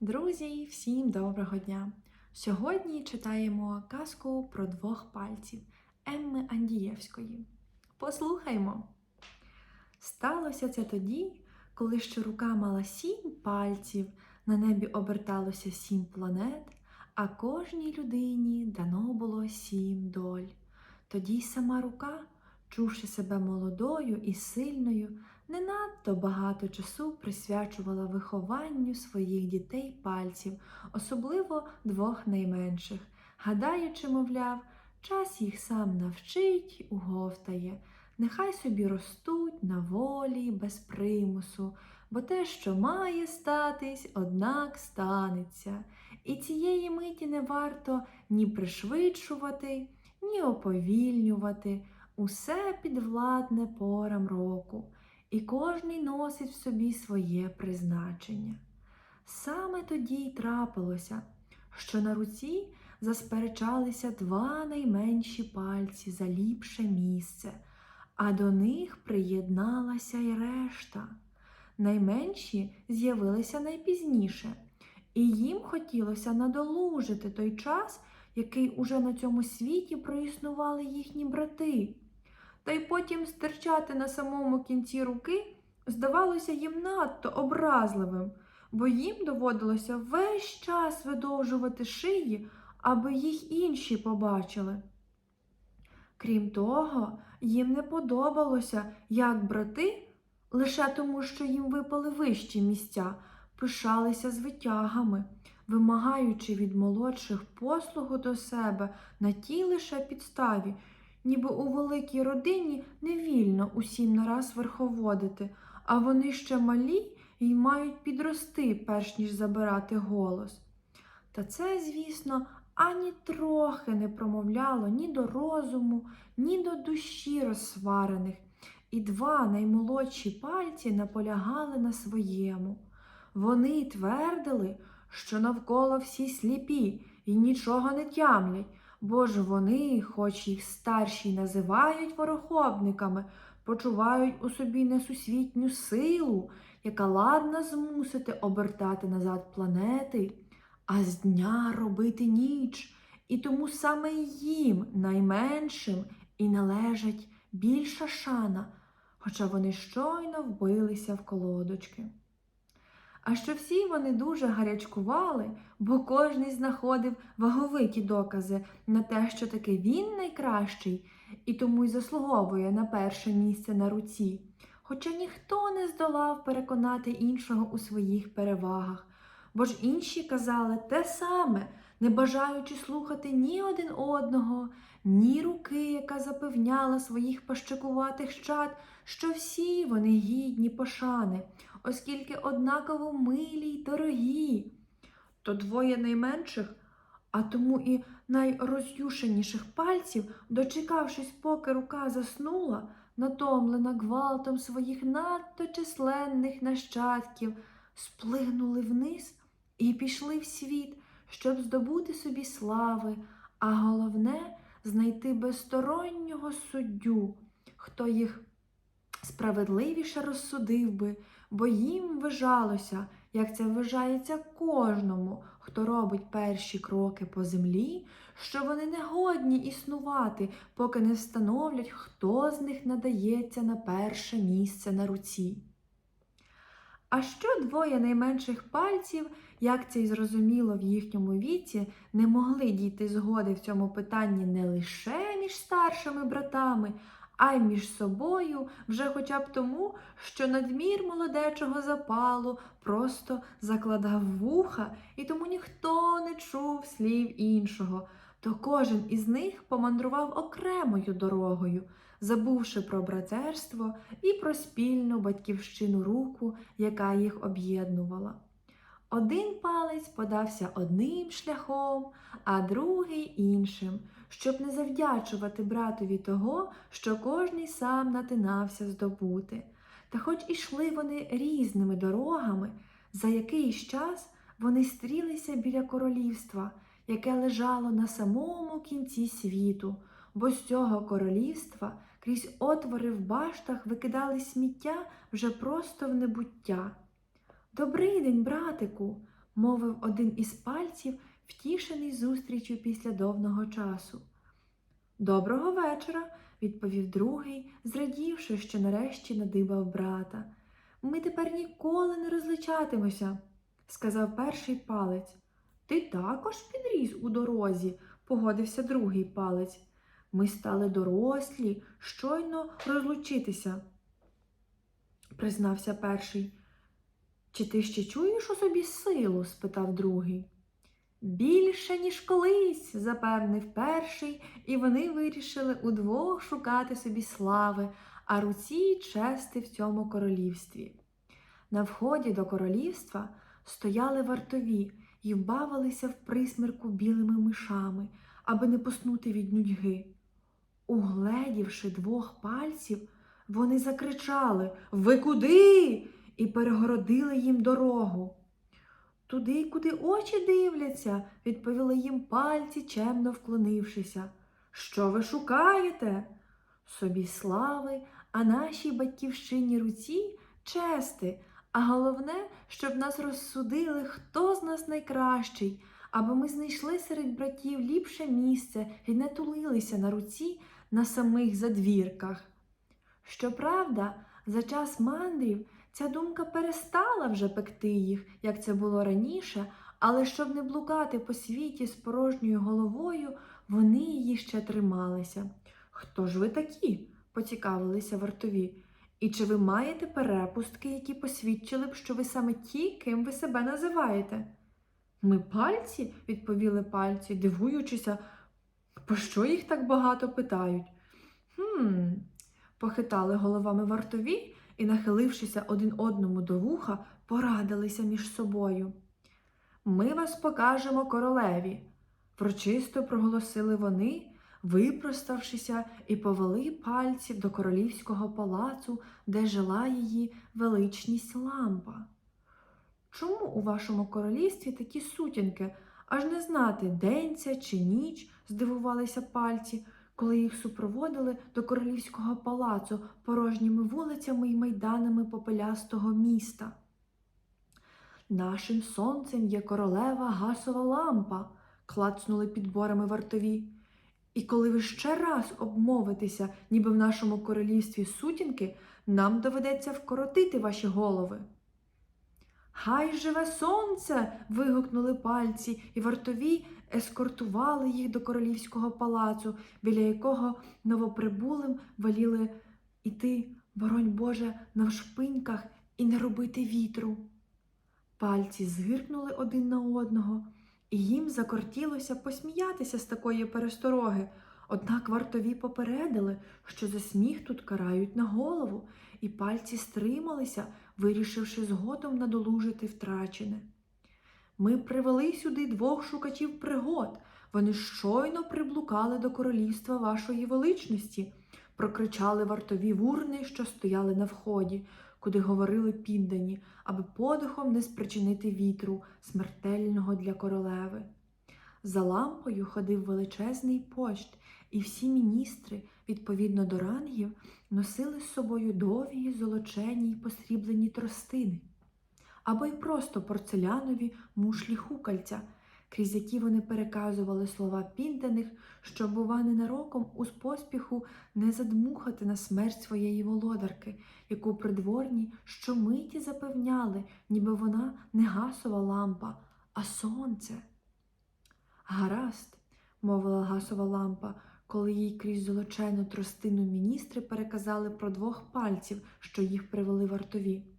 Друзі, всім доброго дня! Сьогодні читаємо казку про двох пальців Емми Андієвської. Послухаймо. Сталося це тоді, коли ще рука мала сім пальців, на небі оберталося сім планет, а кожній людині дано було сім доль. Тоді й сама рука, чувши себе молодою і сильною, не надто багато часу присвячувала вихованню своїх дітей пальців, особливо двох найменших, гадаючи, мовляв, час їх сам навчить, уговтає, нехай собі ростуть на волі, без примусу, бо те, що має статись, однак станеться. І цієї миті не варто ні пришвидшувати, ні оповільнювати, усе підвладне порам року і кожний носить в собі своє призначення. Саме тоді й трапилося, що на руці засперечалися два найменші пальці за ліпше місце, а до них приєдналася й решта. Найменші з'явилися найпізніше, і їм хотілося надолужити той час, який уже на цьому світі проіснували їхні брати та й потім стирчати на самому кінці руки здавалося їм надто образливим, бо їм доводилося весь час видовжувати шиї, аби їх інші побачили. Крім того, їм не подобалося, як брати, лише тому, що їм випали вищі місця, пишалися з витягами, вимагаючи від молодших послугу до себе на тій лише підставі, ніби у великій родині не вільно усім нараз верховодити, а вони ще малі і мають підрости, перш ніж забирати голос. Та це, звісно, ані трохи не промовляло ні до розуму, ні до душі розсварених, і два наймолодші пальці наполягали на своєму. Вони твердили, що навколо всі сліпі і нічого не тямлять, бо ж вони, хоч їх старші називають ворохобниками, почувають у собі несусвітню силу, яка ладна змусити обертати назад планети, а з дня робити ніч, і тому саме їм найменшим і належить більша шана, хоча вони щойно вбилися в колодочки. А що всі вони дуже гарячкували, бо кожний знаходив ваговиті докази на те, що таки він найкращий і тому й заслуговує на перше місце на руці. Хоча ніхто не здолав переконати іншого у своїх перевагах, бо ж інші казали те саме, не бажаючи слухати ні один одного, ні руки, яка запевняла своїх пащакуватих чад, що всі вони гідні пошани, оскільки однаково милі й дорогі. То двоє найменших, а тому і найроз'юшеніших пальців, дочекавшись, поки рука заснула, натомлена гвалтом своїх надто численних нащадків, сплигнули вниз і пішли в світ, щоб здобути собі слави, а головне знайти безстороннього суддю, хто їх справедливіше розсудив би, бо їм вважалося, як це вважається кожному, хто робить перші кроки по землі, що вони не годні існувати, поки не встановлять, хто з них надається на перше місце на руці. А що двоє найменших пальців, як це й зрозуміло в їхньому віці, не могли дійти згоди в цьому питанні не лише між старшими братами, а й між собою вже хоча б тому, що надмір молодечого запалу просто закладав вуха, і тому ніхто не чув слів іншого, то кожен із них помандрував окремою дорогою, забувши про братерство і про спільну батьківщину руку, яка їх об'єднувала. Один палець подався одним шляхом, а другий іншим, щоб не завдячувати братові того, що кожний сам натинався здобути. Та хоч ішли вони різними дорогами, за якийсь час вони стрілися біля королівства, яке лежало на самому кінці світу, бо з цього королівства крізь отвори в баштах викидали сміття вже просто в небуття. Добрий день, братику, мовив один із пальців, втішений зустрічю після довгого часу. Доброго вечора, відповів другий, зрадівши, що нарешті надибав брата. Ми тепер ніколи не розличатимося, сказав перший палець. Ти також підріс у дорозі, погодився другий палець. Ми стали дорослі, щойно розлучитися, признався перший. Чи ти ще чуєш у собі силу? спитав другий. Більше, ніж колись, запевнив перший, і вони вирішили удвох шукати собі слави, а руці чести в цьому королівстві. На вході до королівства стояли вартові і вбавилися в присмірку білими мишами, аби не поснути від нудьги. Угледівши двох пальців, вони закричали Ви куди? і перегородили їм дорогу. Туди, куди очі дивляться, відповіли їм пальці, чемно вклонившися. Що ви шукаєте? Собі слави, а нашій батьківщині руці чести, а головне, щоб нас розсудили, хто з нас найкращий, аби ми знайшли серед братів ліпше місце і не тулилися на руці на самих задвірках. Щоправда, за час мандрів ця думка перестала вже пекти їх, як це було раніше, але щоб не блукати по світі з порожньою головою, вони її ще трималися. Хто ж ви такі? поцікавилися вартові. І чи ви маєте перепустки, які посвідчили б, що ви саме ті, ким ви себе називаєте? Ми пальці, відповіли пальці, дивуючися, по що їх так багато питають. Хм, похитали головами вартові і, нахилившися один одному до вуха, порадилися між собою. Ми вас покажемо королеві, врочисто проголосили вони, випроставшися і повели пальців до королівського палацу, де жила її величність лампа. Чому у вашому королівстві такі сутінки, аж не знати, день це чи ніч, здивувалися пальці, коли їх супроводили до королівського палацу порожніми вулицями й майданами попелястого міста. Нашим сонцем є королева гасова лампа, клацнули підборами вартові. І коли ви ще раз обмовитеся, ніби в нашому королівстві сутінки, нам доведеться вкоротити ваші голови. Хай живе сонце. вигукнули пальці, і вартові ескортували їх до королівського палацу, біля якого новоприбулим воліли іти, боронь Боже, навшпиньках і не робити вітру. Пальці згиркнули один на одного, і їм закортілося посміятися з такої перестороги. Однак вартові попередили, що за сміх тут карають на голову, і пальці стрималися, вирішивши згодом надолужити втрачене. Ми привели сюди двох шукачів пригод. Вони щойно приблукали до королівства вашої величності, прокричали вартові вурни, що стояли на вході, куди говорили піддані, аби подихом не спричинити вітру, смертельного для королеви. За лампою ходив величезний пощ, і всі міністри, відповідно до рангів, носили з собою довгі золочені й посріблені тростини, або й просто порцелянові мушлі хукальця, крізь які вони переказували слова підданих, щоб, бува, ненароком у поспіху не задмухати на смерть своєї володарки, яку придворні щомиті запевняли, ніби вона не гасова лампа, а сонце. Гаразд, мовила гасова лампа, коли їй крізь золочену тростину міністри переказали про двох пальців, що їх привели вартові.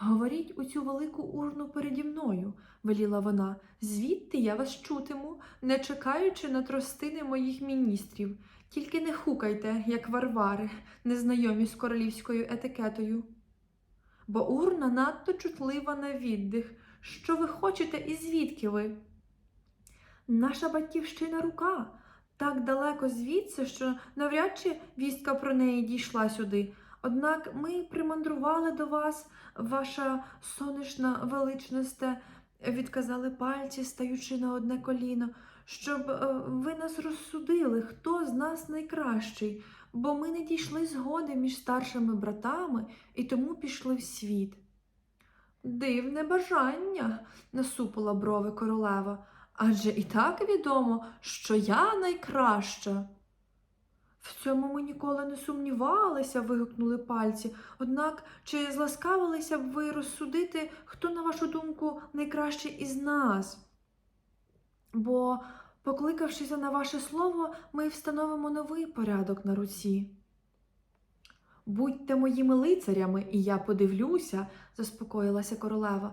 Говоріть у цю велику урну переді мною, веліла вона, звідти я вас чутиму, не чекаючи на тростини моїх міністрів. Тільки не хукайте, як варвари, незнайомі з королівською етикетою. Бо урна надто чутлива на віддих. Що ви хочете і звідки ви? Наша батьківщина рука так далеко звідси, що навряд чи вістка про неї дійшла сюди. Однак ми примандрували до вас, ваша сонячна величносте, відказали пальці, стаючи на одне коліно, щоб е, ви нас розсудили, хто з нас найкращий, бо ми не дійшли згоди між старшими братами і тому пішли в світ. Дивне бажання, насупила брови королева. Адже і так відомо, що я найкраща. В цьому ми ніколи не сумнівалися, вигукнули пальці. Однак чи зласкавилися б ви розсудити, хто, на вашу думку, найкращий із нас? Бо, покликавшися на ваше слово, ми встановимо новий порядок на руці. Будьте моїми лицарями, і я подивлюся, заспокоїлася королева.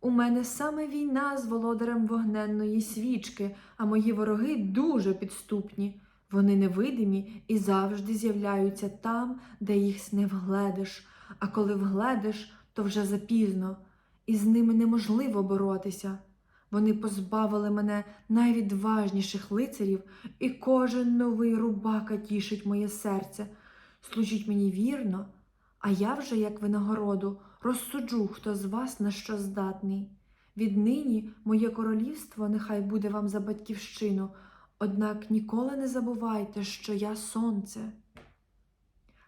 У мене саме війна з володарем вогненної свічки, а мої вороги дуже підступні. Вони невидимі і завжди з'являються там, де їх не вгледиш, а коли вгледиш, то вже запізно, і з ними неможливо боротися. Вони позбавили мене найвідважніших лицарів, і кожен новий рубака тішить моє серце. Служіть мені вірно, а я вже, як винагороду, розсуджу, хто з вас на що здатний. Віднині моє королівство нехай буде вам за батьківщину, однак ніколи не забувайте, що я сонце.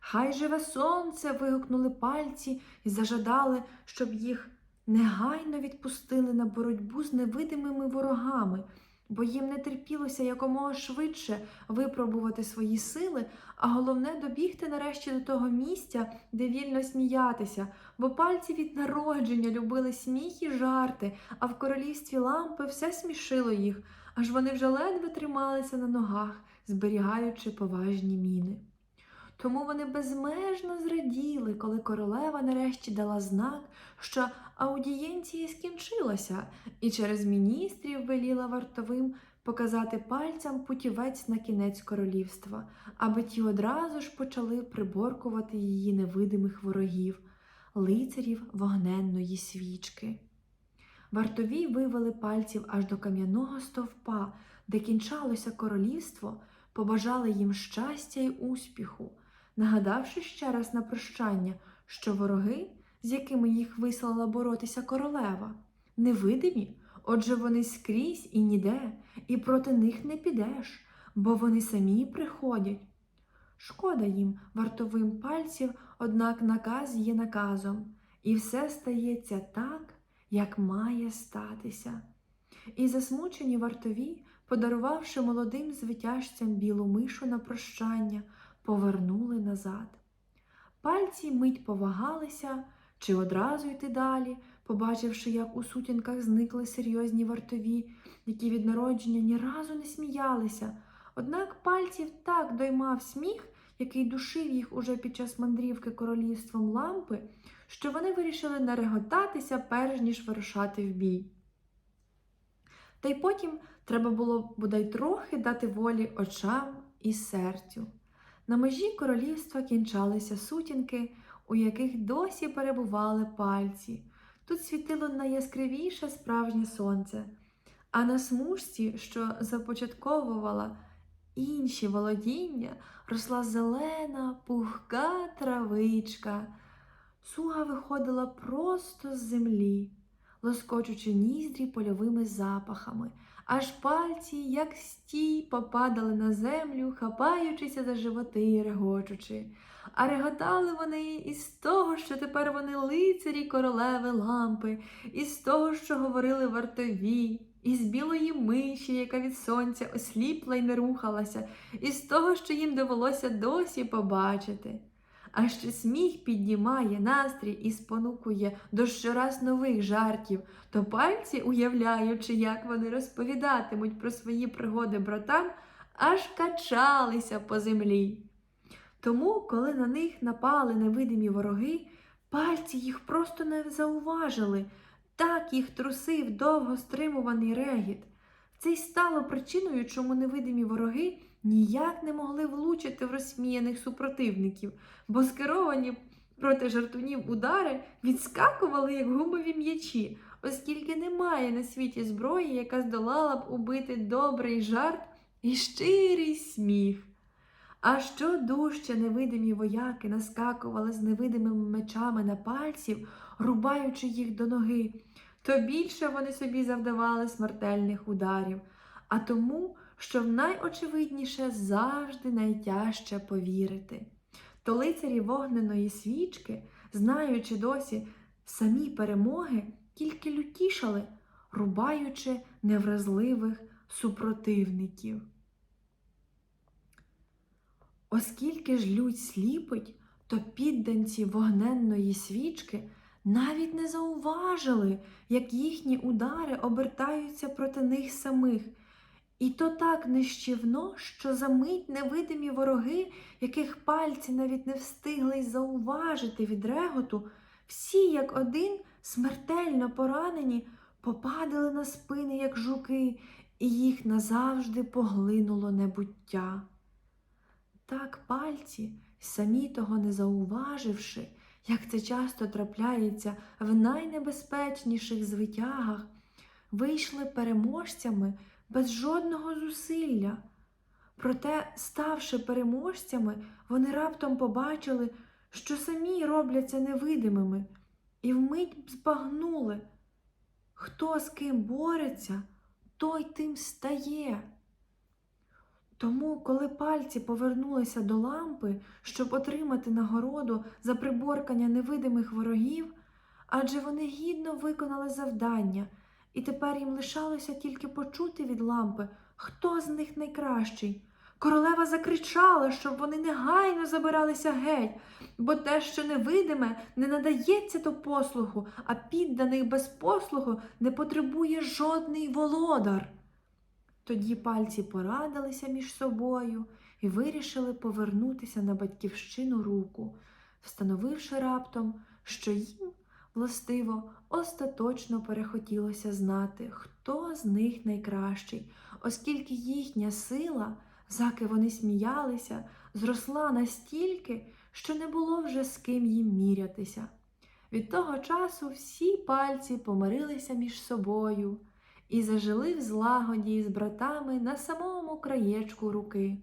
Хай живе сонце. вигукнули пальці і зажадали, щоб їх негайно відпустили на боротьбу з невидимими ворогами, бо їм не терпілося якомога швидше випробувати свої сили, а головне добігти нарешті до того місця, де вільно сміятися, бо пальці від народження любили сміх і жарти, а в королівстві лампи все смішило їх, аж вони вже ледве трималися на ногах, зберігаючи поважні міни. Тому вони безмежно зраділи, коли королева нарешті дала знак, що аудієнція скінчилася, і через міністрів веліла вартовим показати пальцям путівець на кінець королівства, аби ті одразу ж почали приборкувати її невидимих ворогів, лицарів вогненної свічки. Вартові вивели пальців аж до кам'яного стовпа, де кінчалося королівство, побажали їм щастя й успіху, нагадавши ще раз на прощання, що вороги, з якими їх вислала боротися королева, невидимі, отже вони скрізь і ніде, і проти них не підеш, бо вони самі приходять. Шкода їм вартовим пальців, однак наказ є наказом, і все стається так, як має статися. І засмучені вартові, подарувавши молодим звитяжцям білу мишу на прощання, повернули назад. Пальці мить повагалися чи одразу йти далі, побачивши, як у сутінках зникли серйозні вартові, які від народження ні разу не сміялися. Однак пальців так доймав сміх, який душив їх уже під час мандрівки королівством лампи, що вони вирішили нареготатися, перш ніж вирушати в бій. Та й потім треба було бодай трохи дати волі очам і серцю. На межі королівства кінчалися сутінки, у яких досі перебували пальці. Тут світило найяскравіше справжнє сонце, а на смужці, що започатковувала інші володіння, росла зелена, пухка травичка. Суга виходила просто з землі, лоскочучи ніздрі польовими запахами, аж пальці, як стій, попадали на землю, хапаючися за животи й регочучи. А реготали вони із того, що тепер вони лицарі королеви лампи, із того, що говорили вартові, із білої миші, яка від сонця осліпла й не рухалася, із того, що їм довелося досі побачити. А ще сміх піднімає настрій і спонукує до щораз нових жартів, то пальці, уявляючи, як вони розповідатимуть про свої пригоди братам, аж качалися по землі. Тому, коли на них напали невидимі вороги, пальці їх просто не зауважили, так їх трусив довго стримуваний регіт. Це й стало причиною, чому невидимі вороги ніяк не могли влучити в розсміяних супротивників, бо скеровані проти жартунів удари відскакували, як гумові м'ячі, оскільки немає на світі зброї, яка здолала б убити добрий жарт і щирий сміх. А що дужче невидимі вояки наскакували з невидимими мечами на пальців, рубаючи їх до ноги, то більше вони собі завдавали смертельних ударів, а тому, що найочевидніше завжди найтяжче повірити. То лицарі вогненої свічки, знаючи досі самі перемоги тільки лютішали, рубаючи невразливих супротивників. Оскільки ж лють сліпить, то підданці вогненної свічки навіть не зауважили, як їхні удари обертаються проти них самих. І то так нищівно, що за мить невидимі вороги, яких пальці навіть не встигли зауважити від реготу, всі як один смертельно поранені, попадали на спини, як жуки, і їх назавжди поглинуло небуття. Так пальці, самі того не зауваживши, як це часто трапляється в найнебезпечніших звитягах, вийшли переможцями без жодного зусилля. Проте, ставши переможцями, вони раптом побачили, що самі робляться невидимими, і вмить збагнули, хто з ким бореться, той тим стає. Тому, коли пальці повернулися до лампи, щоб отримати нагороду за приборкання невидимих ворогів, адже вони гідно виконали завдання, і тепер їм лишалося тільки почути від лампи, хто з них найкращий. Королева закричала, щоб вони негайно забиралися геть, бо те, що невидиме, не надається до послугу, а підданих без послугу не потребує жодний володар. Тоді пальці порадилися між собою і вирішили повернутися на батьківщину руку, встановивши раптом, що їм, властиво, остаточно перехотілося знати, хто з них найкращий, оскільки їхня сила, заки вони сміялися, зросла настільки, що не було вже з ким їм мірятися. Від того часу всі пальці помирилися між собою і зажили в злагоді з братами на самому краєчку руки.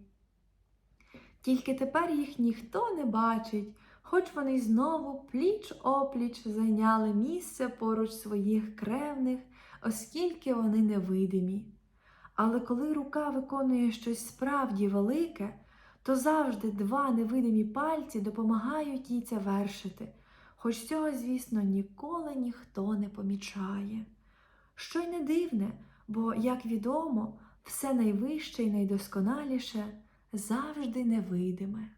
Тільки тепер їх ніхто не бачить, хоч вони знову пліч опліч зайняли місце поруч своїх кревних, оскільки вони невидимі. Але коли рука виконує щось справді велике, то завжди два невидимі пальці допомагають їй це вершити, хоч цього, звісно, ніколи ніхто не помічає. Що й не дивне, бо, як відомо, все найвище і найдосконаліше завжди невидиме.